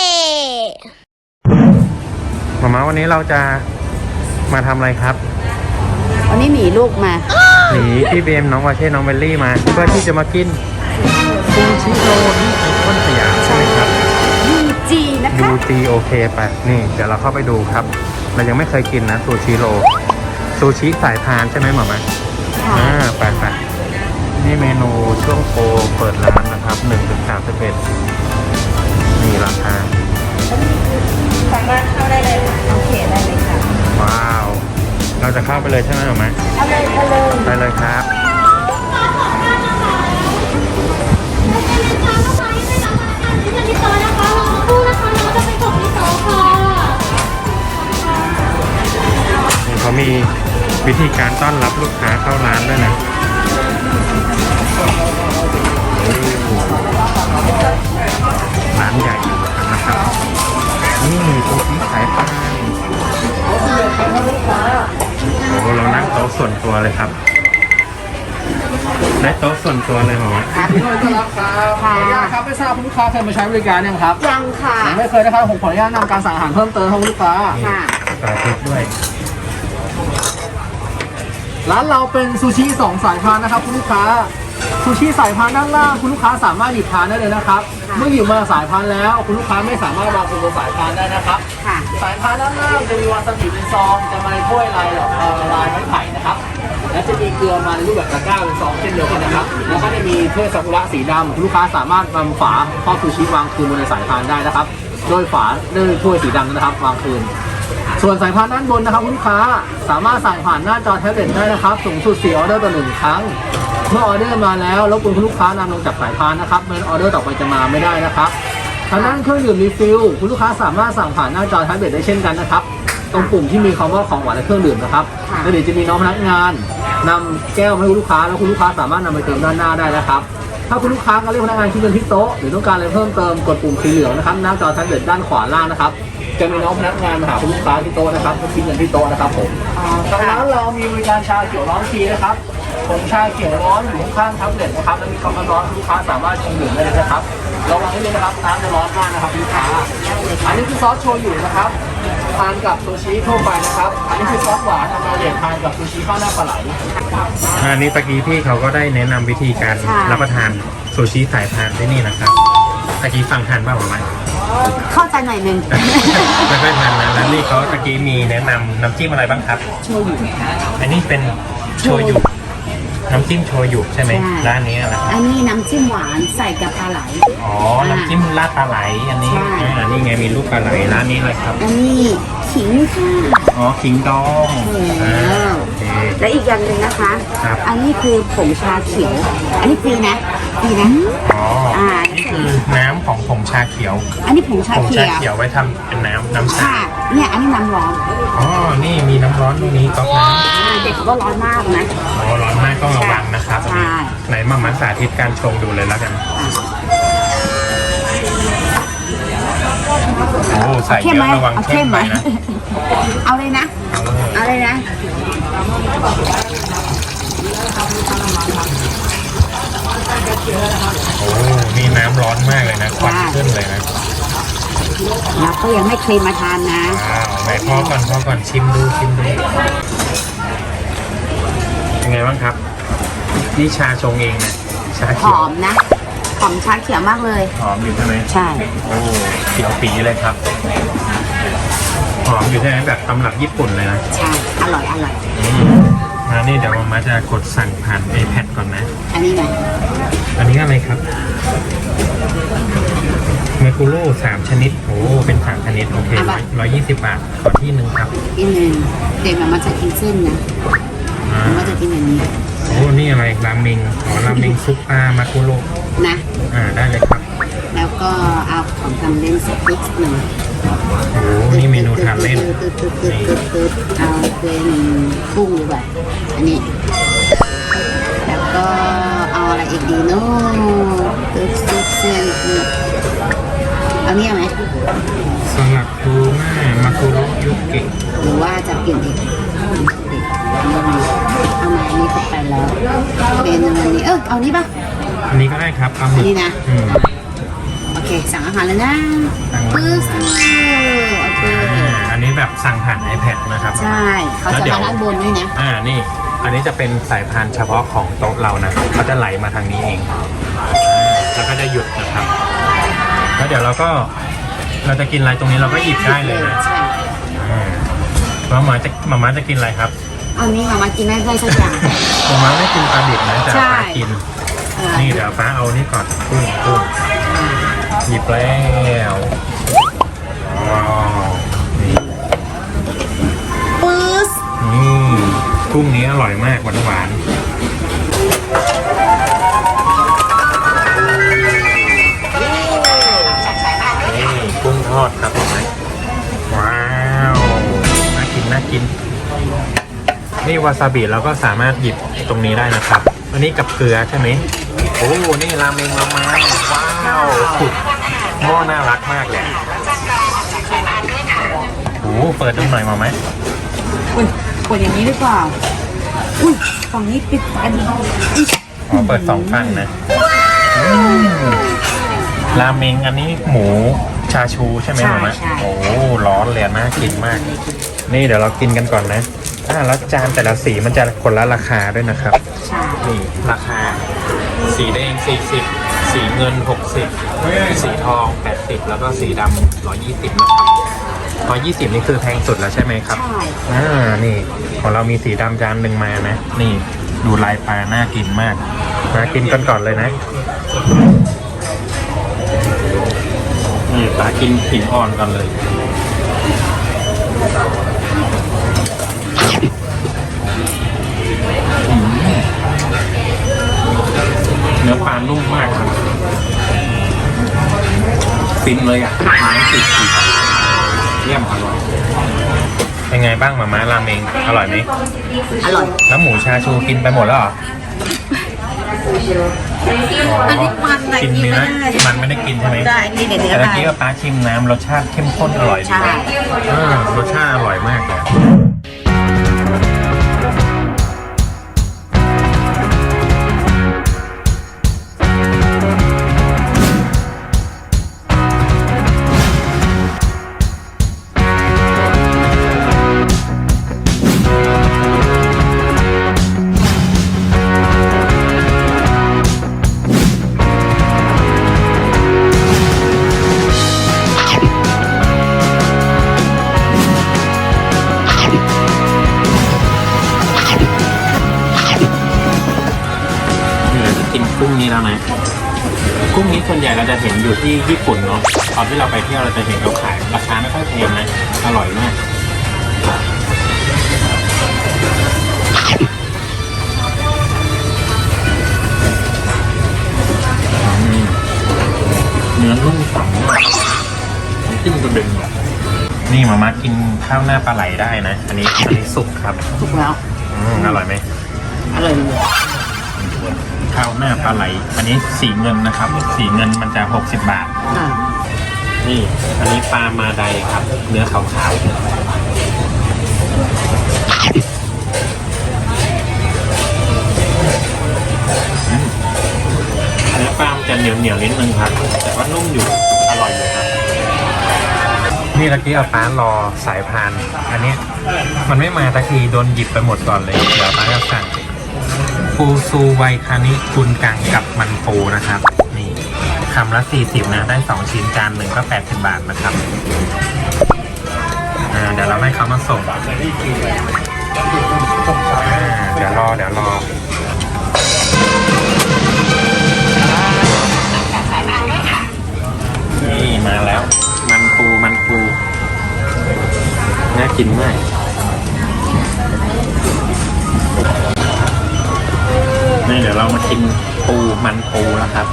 เช่หมามาวันนี้เราจะมาทำอะไรครับ วันนี้หมีลูกมา หนีพี่เบมน้องวาเช่น้องเบลลี่มาเพื่อที่จะมากินซูชิโรที่ไอคอนสยามใช่ไหมครับ ยูจีนะคะดูจีโอเคไปนี่ เดี๋ยวเราเข้าไปดูครับ เรายังไม่เคยกินนะซูชิโรซูชิสายพานใช่ไหมหมามาค่ะ อ่าไปไปนี่เมนูช่วงโปรเปิดร้านนะครับ1 นถึงสามสิบเอ็ดนี่ราคาสามารถเข้าได้เลยค่ะโอเคได้เลยค่ะ ว้าว เราจะเข้าไปเลยใช่ไหมหมามาเอาเลยเอาเลย ไปเลยครับ นี่เขามีวิธีการต้อนรับลูกค้าเข้าร้านด้วยนะ ร้านใหญ่อยู่นะครับ นี่ตัวที่ขายปลาโอ้โหเรานั่งโต๊ะส่วนตัวเลยครับได้โต๊ะส่วนตัวเลยเหรอครับต้อนรับครับขออนุญาตครับไม่ทราบคุณลูกค้าเคยมาใช้บริการยังครับ ยังค่ะ ยังไม่เคยนะครับผมขออนุญาตนำการสั่งอาหารเพิ่มเติมให้คุณลูกค้าค่ะสาธิตด้วย ร้านเราเป็นซูชิสองสายพานนะครับคุณลูกค้า ซูชิสายพานด้านล่างคุณลูกค้าสามารถหยิบทานได้เลยนะครับเมื่อหยิบมาสายพานแล้ว คุณลูกค้าไม่สามารถวางบนสายพานได้นะครับ ค่ะ สายพานด้านล่างจะมีวาซาบิเป็นซองจะมาในถ้วยลายดอกเอ่อลายไม้ไผ่นะครับ และจะมีเกลือมาในรูปแบบตะกร้าเป็นซองเช่นเดียวกันนะครับ แล้วก็จะมีถ้วยซากุระสีดำคุณลูกค้าสามารถนำฝาครอบซูชิวางคืนบนในสายพานได้นะครับ โดยฝาด้วยถ้วยสีดำนะครับวางคืน ส่วนสายพานด้านบนนะครับคุณลูกค้าสามารถสั่งผ่านหน้าจอแท็บเล็ตได้นะครับ สูงสุด4ออเดอร์ต่อหนึ่งครั้ง เมื่อออเดอร์มาแล้วรบกวนคุณลูกค้านำลงจากสายพานนะครับไม่งั้นออเดอร์ต่อไปจะมาไม่ได้นะครับทางด้านเครื่องดื่มรีฟิลคุณลูกค้าสามารถสั่งผ่านหน้าจอแท็บเล็ตได้เช่นกันนะครับตรงปุ่มที่มีคำว่าของหวานและเครื่องดื่มนะครับแล้วเดี๋ยวจะมีน้องพนักงานนำแก้วให้คุณลูกค้าแล้วคุณลูกค้าสามารถนำไปเติมด้านหน้าได้นะครับถ้าคุณลูกค้าก็เรียกพนักงานคิดเงินที่โต๊ะหรือต้องการอะไรเพิ่มเติมกดปุ่มสีเหลืองนะครับหน้าจอแท็บเล็ตด้านขวาล่างนะครับ จะมีน้องพนักงานมาหาคุณลูกค้าที่โต๊ะนะครับก็คิดเงินที่โต๊ะนะครับผมอ๋อทางค่ะร้านเรามีบริการชาเขียวร้อนฟรีนะครับผงชาเขียวร้อนอยู่ข้างๆแท็บเล็ตนะครับ แล้วมีความร้อนลูกค้าสามารถชงดื่มได้เลยนะครับระวังนิดนึงนะครับน้ำจะร้อนมากนะครับลูกค้า อันนี้คือซอสโชยุนะครับทานกับซูชิทั่วไปนะครับ อันนี้คือซอสหวานเอามาเรียทานกับซูชิข้าวหน้าปลาไหลอันนี้ตะกี้พี่เขาก็ได้แนะนำวิธีการค่ะรับประทานซูชิสายพานที่นี่นะครับตะกี้ฟังทันเปล่าไหม เข้าใจหน่อยหนึง ไม่ค่อยทันนะแล้วนี่เขาตะกี้มีแนะนำน้ำจิ้มอะไรบ้างครับ โชยุอันนี้เป็นโชยุ น้ำจิ้มโชยุใช่ไหมใช่ ร้านนี้อะไรอันนี้น้ำจิ้มหวานใส่กับปลาไหล อ๋อ น้ำจิ้มราดปลาไหล อันนี้ใช่ อ่านี่ไงมีลูกปลาไหลร้านนี้เลยครับ อันนี้ ขิงค่ะอ๋อขิงดองโอ้อ่าโอเค และอีกอย่างหนึ่งนะคะ ครับ อันนี้คือผงชาเขียว อันนี้ฟรีนะฟรีนะ อ๋ออานี่คือน้ำของผงชาเขียวอันนี้ผงชาผงเขีชายว เขียวไว้ทำเป็นน้ำน้ำชาค่ะ เนี่ยอันนี้น้ำร้อนอ๋อ นี่มีน้ำร้อนตรงนี้ก๊อกน้ำอ่าเด็กก็ร้อนมากนะ อ๋อร้อนมากต้องระวังนะครับใช่ ไหนมามาสาธิตการชงดูเลยแล้วกัน โอ้ใส่เข้เยมไหมอะระวังเอาเข้เข้มมไปไหมนะ เอาเลยนะ เอาเลยนะโอ้นี่น้ำร้อนมากเลยนะควันขึ้นเลยนะเราก็ยังไม่เคยมาทานนะว้าวไหนพ่อก่อนพ่อก่อนชิมดูชิมดูเป็นไงบ้างครับ นี่ชาชงเองนะชาหเขียวอมนะ หอมชาเขียวมากเลย หอมอยู่ใช่ไหมใช่ โอ้เขียวปีเลยครับ หอมอยู่ใช่ไหมแบบตำรับญี่ปุ่นเลยนะใช่ อร่อย อร่อย อืมอ่านี่เดี๋ยวมาจะกดสั่งผ่าน iPad ก่อนนะ อันนี้ไงอันนี้อะไรครับเมคูโร่สามชนิด โอ้ เป็นสามชนิด โอเคร้อยร้อยยี่สิบบาทขอที่หนึ่งครับ อีกหนึ่งเด็กมันจะกินเส้นนะ อ่า มันก็จะกินอย่างนี้ โอ้นี่อะไรราเมงอ๋อราเมงซุปปลามาคุโร่นะ อ่าได้เลยครับ แล้วก็เอาของทำเล่นสักนิดหนึ่งโอ้นี่เมนูทานเล่นตึ๊ดตึ๊ดตึ๊ดตึ๊ดตึ๊ดเอาเป็นกุ้งดีกว่าอันนี้ แล้วก็เอาอะไรอีกดีเนาะตึ๊ดตึ๊ดเส้นตึ๊ดเอาเนี่ยไหมสลัดทูน่ามาคุโร่ยุกิหรือว่าจะเปลี่ยนอีกเด็กเอามาอันนี้ก็ไปแล้ว เป็นอันนี้เออเอานี้ป่ะ อันนี้ก็ได้ครับปลาหมึกนี่นะ อืมโอเค สั่งอาหารเลยนะปึ๊บโอเคอ่าอันนี้แบบสั่งผ่าน iPad นะครับใช่ เขาจะมาด้านบนด้วยนะ อ่านี่ อันนี้จะเป็นสายพานเฉพาะของโต๊ะเรานะเขาจะไหลมาทางนี้เองอ่าแล้วก็จะหยุดนะครับ แล้วเดี๋ยวเราก็เราจะกินอะไรตรงนี้เราก็หยิบได้เลยนะใช่ อ่ามาม่าจะมาม่าจะกินอะไรครับ อันนี้มามากินได้ได้สักอย่างมาม่าไม่กินปลาดิบนะแต่ใช่ ปลากินเออนี่เดี๋ยวฟ้าเอานี่ก่อนกุ้งกุ้งหยิบแล้วว้าวนี่ปึ๊บนี่กุ้งนี้อร่อยมากหวานหวานๆนี่กุ้งทอดครับเห็นไหมว้าวน่ากินน่ากิน นี่วาซาบิเราก็สามารถหยิบตรงนี้ได้นะครับ อันนี้กับเกลือใช่ไหมโอ้นี่ราเมงรามาว้าวสุดหม้อน่ารักมากเลยโอ้เปิดดูหน่อยมาไหมอุ้ยกดอย่างนี้หรือเปล่าอุ้ยฝั่งนี้ปิดอันนี้อุ๊ยอ๋อเปิดสองฝั่งนะอืมราเมงอันนี้หมูชาชูใช่ไหมหมามะโอ้ร้อนเลยน่ากินมาก นี่เดี๋ยวเรากินกันก่อนนะ อ่าแล้วจานแต่ละสีมันจะคนละราคาด้วยนะครับ ใช่นี่ราคา สีแดง 40 สีเงิน 60 สีทอง 80 แล้วก็สีดำ120 นะครับ 120 นี่คือแพงสุดแล้วใช่ไหมครับ ใช่อ่า นี่ ของเรามีสีดำจานหนึ่งมานะ นี่ดูลายปลาน่ากินมาก มากินกันก่อนเลยนะ นี่ปลากินหินอ่อนก่อนเลย นื้อปลานุ่มมากครับฟินเลยอะไม้ติดติดเยี่ยมอร่อยเป็นไงบ้างหมาม่าราเมงอร่อยไหมอร่อย แล้วหมูชาชูกินไปหมดแล้วเหรออ๋ออันนี้มันอะกินเนื้อกินไม่ได้มันไม่ได้กินใช่ไหมได้นี่เดี๋ยวเนื้อแต่เมื่อได้กี้ก็ป้าชิมน้ำรสชาติเข้มข้นอร่อยดีใช่อ่ารสชาติอร่อยมากเลย ญี่ปุ่นเนาะตอนที่เราไปเที่ยวเราจะเห็นเขาขายราคาไม่ค่อยแพงนะ อร่อยมากอืมเนื้อนุ่มสังมากน้ำจิ้มกระเด็นอะนี่มามากินข้าวหน้าปลาไหลได้นะ อันนี้อันนี้สุกครับถูกแล้ว อืมอร่อยไหมอร่อยเลย ข้าวหน้าปลาไหล อันนี้สีเงินนะครับ สีเงินมันจะ 60 บาทอ่านี่ อันนี้ปลามาไดครับ เนื้อขาวๆอืมเนื้อปลามันจะเหนียวเหนียวๆนิดนึงครับ แต่ว่านุ่มอยู่ อร่อยอยู่ครับ นี่ตะกี้เอาป้ารอสายพาน อันนี้มันไม่มาตะทีโดนหยิบไปหมดก่อนเลย เดี๋ยวป้าจะสั่ง ปูซูไวคานิคุณกังกับมันปูนะครับ นี่คำละ 40 นะ ได้ 2 ชิ้นจานหนึ่งก็ 80 บาทนะครับอ่าเดี๋ยวเราให้เขามาส่งอ่าเดี๋ยวรอ เดี๋ยวรอ นี่มาแล้ว มันปูมันปู น่ากินมาก เดี๋ยวเรามากินปูมันปูแล้วครับ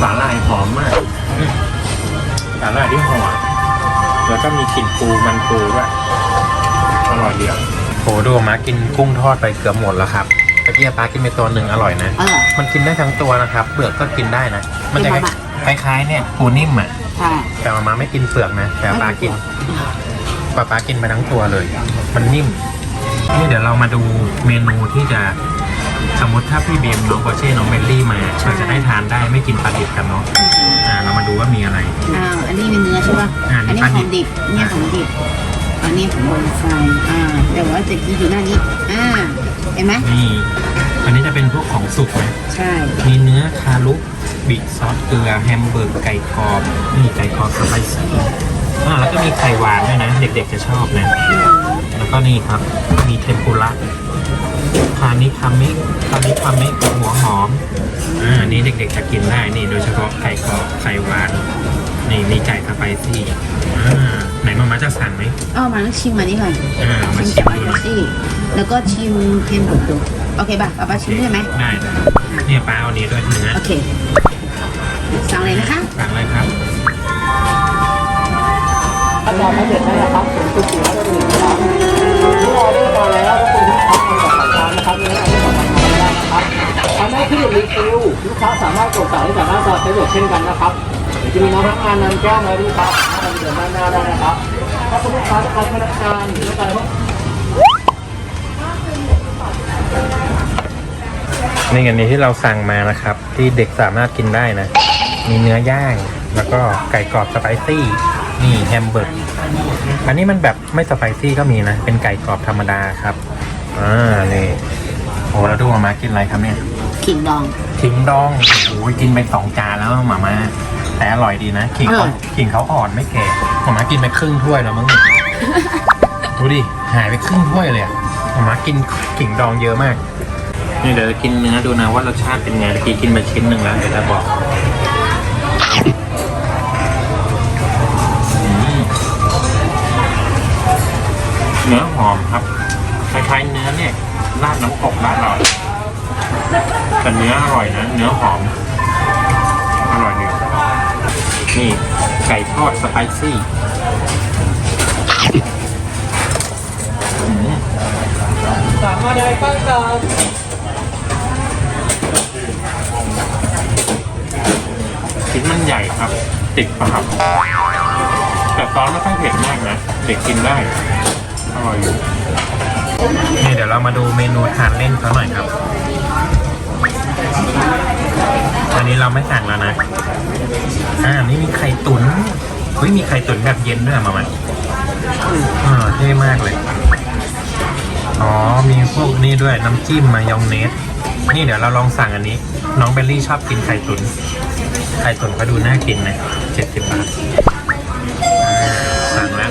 สาหร่ายหอมมากอืมสาหร่ายที่หอมแล้วก็มีกลิ่นปูมันปูด้วยอร่อยเดียวโหดูมากินกุ้งทอดไปเกือบหมดแล้วครับตะกี้ป้ากินไปตัวหนึ่งอร่อยนะอร่อยมันกินได้ทั้งตัวนะครับเปลือกก็กินได้นะ มันจะกินไหม คล้ายๆเนี่ยปูนิ่มอะใช่แต่มาม่าไม่กินเปลือกนะ แต่ปลากินป๊าป๊ากินไปทั้งตัวเลย มันนิ่ม นี่เดี๋ยวเรามาดูเมนูที่จะสมมติถ้าพี่เบมน้องโบเช่น้องเบลลี่มาเราจะได้ทานได้ไม่กินปลาดิบกันเนาะอ่าเรามาดูว่ามีอะไร อ้าว อันนี้เป็นเนื้อใช่ป่ะ อ่าอันนี้ปลาขดิอบงดิบ เนี่ยของดิบ อันนี้ของบนไฟอ่า แต่ว่าจะกินอยู่หน้านี้ อ่า เห็นไหมนี่ อันนี้จะเป็นพวกของสุกนะใช่ มีเนื้อคารุบิซอสเกลือแฮมเบอร์กไก่กรอบนี่ไก่กรอบสไปซี่อ่าแล้วก็มีไข่หวานด้วยนะ เด็กๆจะชอบนะอืมแล้วก็นี่ครับ มีเทมปุระคานิคามิคานิคามิกับหัวหอมอ่าอันนี้เด็กๆจะกินได้นี่ โดยเฉพาะไก่กรอบไข่หวาน นี่มีไก่สไปซี่อ่าไหนมามาจะสั่งไหมอ้าวมาต้องชิมอันนี้ก่อนอ่ามาชิมชิสมไปดูหน่อยซี่แล้วก็ชิมเค็มบุกดู โอเคป่ะป๊าป๊าชิมได้ไหมได้ได้เนี่ยป้าเอาอันนี้ด้วยเนื้อโอเค สั่งเลยนะคะสั่งเลยครับถ้าจองไม่เสร็จได้นะครับผมคือสี่ร้อยหนึ่งครับที่ออเดอร์มาแล้วก็คุณลูกค้าทำกับสายทานนะครับยังไม่เอาไปสั่งทานได้นะครับทำได้ที่รีฟิลลูกค้าสามารถกดสั่งได้จากหน้าจอเฟซบุ๊กเช่นกันนะครับเดี๋ยวจะมีน้องพนักงานนำแก้วมาให้ลูกค้าทำเดินด้านหน้าได้นะครับถ้าคุณลูกค้าต้องการพนักงานหรือต้องการ นี่อันนี้ที่เราสั่งมานะครับ ที่เด็กสามารถกินได้นะ มีเนื้อย่าง แล้วก็ไก่กรอบสไปซี่ นี่แฮมเบอร์กอันนี้มันแบบไม่สไปซี่ก็มีนะ เป็นไก่กรอบธรรมดาครับอ่านี่โอ้แล้วดูมามากินอะไรครับเนี่ยขิงดอง ขิงดองโอ้ยกินไปสองจานแล้วหมามาแต่อร่อยดีนะขิงอร่เขาอย ขิงเขาอ่อนไม่แก่หมามากินไปครึ่งถ้วยแล้วมั้งเนี่ย ดูดิหายไปครึ่งถ้วยเลยอะหมามากินขิงดองเยอะมาก นี่เดี๋ยวจะกินเนื้อดูนะว่ารสชาติเป็นไงเมื่อกี้กินไปชิ้นหนึ่งแล้วเดี๋ยวจะบอกเนื้อหอมครับคล้ายๆเนื้อเนี่ยราดน้ำกบ้านเราแต่เนื้ออร่อยนะ เนื้อหอม อร่อยดีนี่ไก่ทอดสไปซี่สามารถได้ป้ายตาม ชิ้นมันใหญ่ครับ ติดปากแต่ซอสไม่ค่อยเผ็ดมากนะ เด็กกินได้อร่อยอยู่นี่เดี๋ยวเรามาดูเมนูทานเล่นเขาหน่อยครับอันนี้เราไม่สั่งแล้วนะ อ่า นี่มีไข่ตุ๋นเฮ้ยมีไข่ตุ๋นแบบเย็นด้วยมามันอ่าเท่มากเลย อ๋อ มีพวกนี่ด้วยน้ำจิ้มมายองเนส นี่เดี๋ยวเราลองสั่งอันนี้ น้องเบลลี่ชอบกินไข่ตุ๋น ไข่ตุ๋นก็ดูน่ากินนะเจ็ดสิบบาทอ่าสั่งแล้ว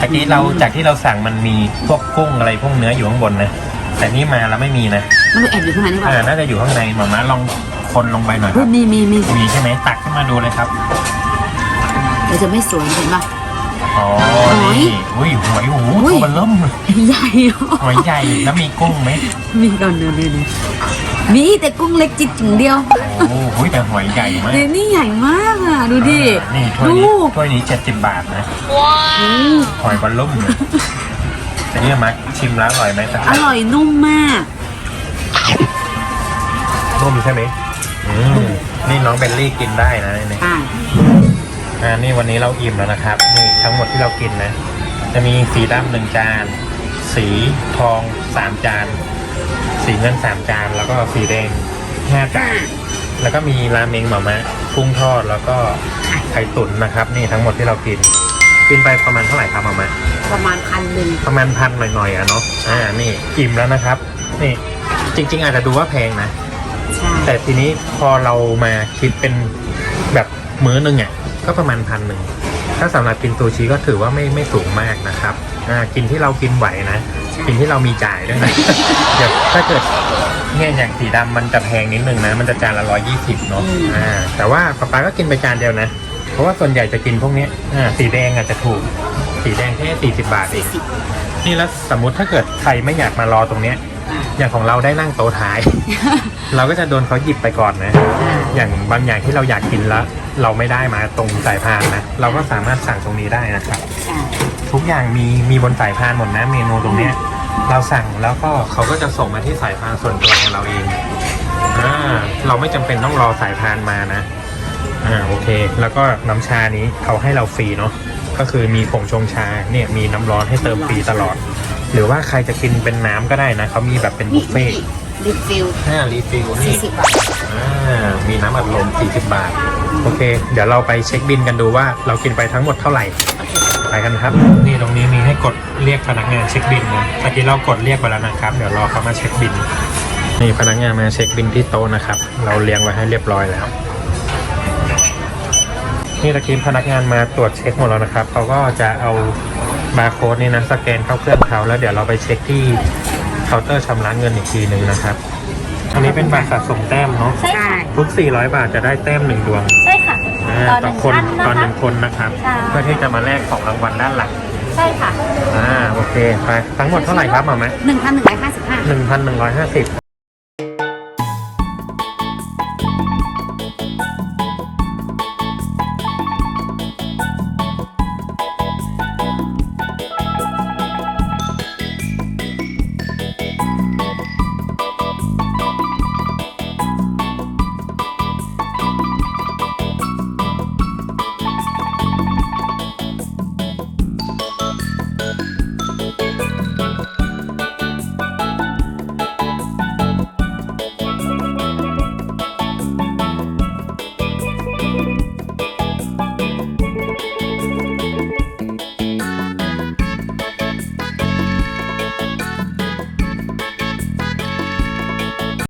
ตะกี้เราจากที่เราสั่งมันมีพวกกุ้งอะไรพวกเนื้ออยู่ข้างบนนะ แต่นี่มาแล้วไม่มีนะ มันแอบอยู่ข้างในนี่เอป่ะอน่าจะอยู่ข้างในหมาม้าลอง คนลงไปหน่อยคเฮ้รัยบมีมีมีมีใช่ไหมตักขึ้นมาดูเลยครับเดี๋ยวจะไม่สวยเห็นป่ะอ๋อหอยนี่อุ้ยหอยโอ้โหอุ้ย ตัวมันเริ่มเลยใหญ่อะหอยใหญ่ แล้วมีกุ้งไหมมีก่อนเดี๋ยวเดี๋ยวเดี๋ยวมีแต่กุ้งเล็กจิ๋วเดียวโอ้โหแต่หอยใหญ่มากเดี๋ยวนี่ใหญ่มากอะ ดูดิ นี่ถ้วยดูนี้ถ้วยนี้เจ็ดสิบบาทนะอืมหอยบอลลุ่มเลยแต่นี่มักชิมแล้วอร่อยไหมแต่อร่อยนุ่มมาก นุ่มใช่ไหม อืมนี่น้องเบลลี่กินได้นะนี่อ่าอ่านี่วันนี้เราอิ่มแล้วนะครับ นี่ทั้งหมดที่เรากินนะ จะมีสีดำหนึ่งจาน สีทองสามจาน สีเงินสามจาน แล้วก็สีแดงห้าจาน แล้วก็มีราเมงหม่ามะกุ้งทอดแล้วก็ไข่ตุ๋นนะครับ นี่ทั้งหมดที่เรากิน กินไปประมาณเท่าไหร่ครับหม่ามะ ประมาณพันหนึ่งประมาณพันหน่อยๆอะเนาะ อ่า นี่อิ่มแล้วนะครับ นี่ จริง ๆ อาจจะดูว่าแพงนะ ใช่ แต่ทีนี้พอเรามาคิดเป็นแบบมื้อหนึงอะก็ประมาณพันหนึ่งถ้าสำหรับกินซูชิก็ถือว่าไม่ไม่สูงมากนะครับอ่ากินที่เรากินไหวนะกินที่เรามีจ่ายด้วยนะเดี๋ยวถ้าเกิดเนี่ยอย่างสีดำมันจะแพงนิดนึงนะ มันจะจานละร้อยยี่สิบเนาะอ่าแต่ว่าป๊าป๊าก็กินไปจานเดียวนะ เพราะว่าส่วนใหญ่จะกินพวกเนี้ยอ่าสีแดงอาจจะถูก สีแดงแค่สี่สิบบาทเองสิบนี่แล้วสมมติถ้าเกิดใครไม่อยากมารอตรงเนี้ย อ่าอย่างของเราได้นั่งโต๊ะท้าย เราก็จะโดนเขาหยิบไปก่อนนะอ่าอย่างบางอย่างที่เราอยากกินแล้ว เราไม่ได้มาตรงสายพานนะ เราก็สามารถสั่งตรงนี้ได้นะครับใช่ทุกอย่างมีมีบนสายพานหมดนะเมนูตรงเนี้ยเราสั่งแล้วก็เขาก็จะส่งมาที่สายพานส่วนตัวของเราเองอ่าเราไม่จำเป็นต้องรอสายพานมานะอ่าโอเค แล้วก็น้ำชานี้เขาให้เราฟรีเนาะก็คือมีผงชงชาเนี่ยมีน้ำร้อนให้เติมฟรีตลอด หรือว่าใครจะกินเป็นน้ำก็ได้นะเขามีแบบเป็นบุนี่ฟเฟ่ต์รีฟิลห้ารีฟิลนี่40บาทอ่ามีน้ำอัดลม40 บาท โอเค เดี๋ยวเราไปเช็คบินกันดูว่าเรากินไปทั้งหมดเท่าไหร่ ไปกันครับ นี่ตรงนี้มีให้กดเรียกพนักงานเช็คบินนะเมื่อกี้เรากดเรียกไปแล้วนะครับ เดี๋ยวรอเขามาเช็คบิน นี่พนักงานมาเช็คบินที่โต๊ะนะครับ เราเรียงไว้ให้เรียบร้อยแล้ว นี่ตะกี้พนักงานมาตรวจเช็คหมดแล้วนะครับเขาก็จะเอา บาร์โค้ดนี่นะสแกนเข้าเครื่องเขาแล้วเดี๋ยวเราไปเช็คที่เคาน์เตอร์ชำระเงินอีกทีหนึ่งนะครับ อันนี้เป็นบัตรสะสมแต้มเนาะใช่ค่ะ ทุก 400 บาทจะได้แต้มหนึ่งดวงใช่ค่ะอ่าต่อหต่อนึ่งคนท่านต่อนะหคะนึ่งคนนะครับใช่เพื่อที่จะมาแลกของรางวัลด้านหลังใช่ค่ะอ่าโอเคไปทั้งหมดเท่าไหร่ครับหมอไหมหนึ่งพันหนึ่งร้อยห้าสิบห้าหนึ่งพันหนึ่งร้อยห้าสิบ